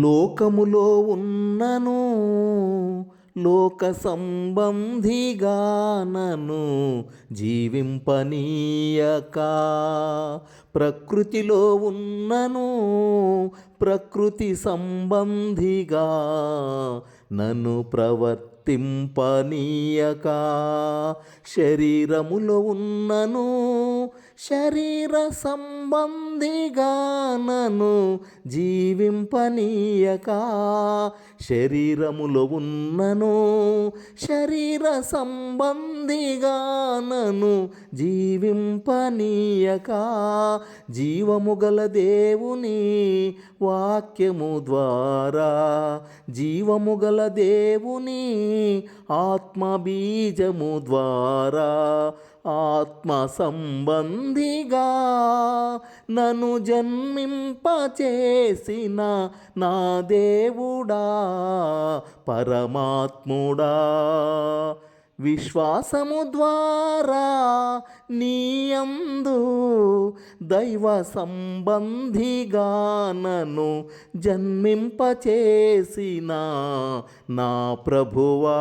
లోకములో ఉన్నను లోక సంబంధిగానను జీవింపనీయక. ప్రకృతిలో ఉన్నను ప్రకృతి సంబంధిగా నన్ను వర్తింపనీయక శరీరములో ఉన్నను శరీర సంబంధిగానను జీవింపనీయక. శరీరములో ఉన్నను శరీర సంబంధిగానను జీవింపనీయక. జీవము గల దేవుని వాక్యము ద్వారా జీవము గల దేవుని ఆత్మ బీజము ద్వారా ఆత్మ సంబంధిగా నన్ను జన్మింపచేసిన నా దేవుడా పరమాత్ముడా. విశ్వాసము ద్వారా నీయందు దైవ సంబంధిగానను జన్మింపచేసిన నా ప్రభువా.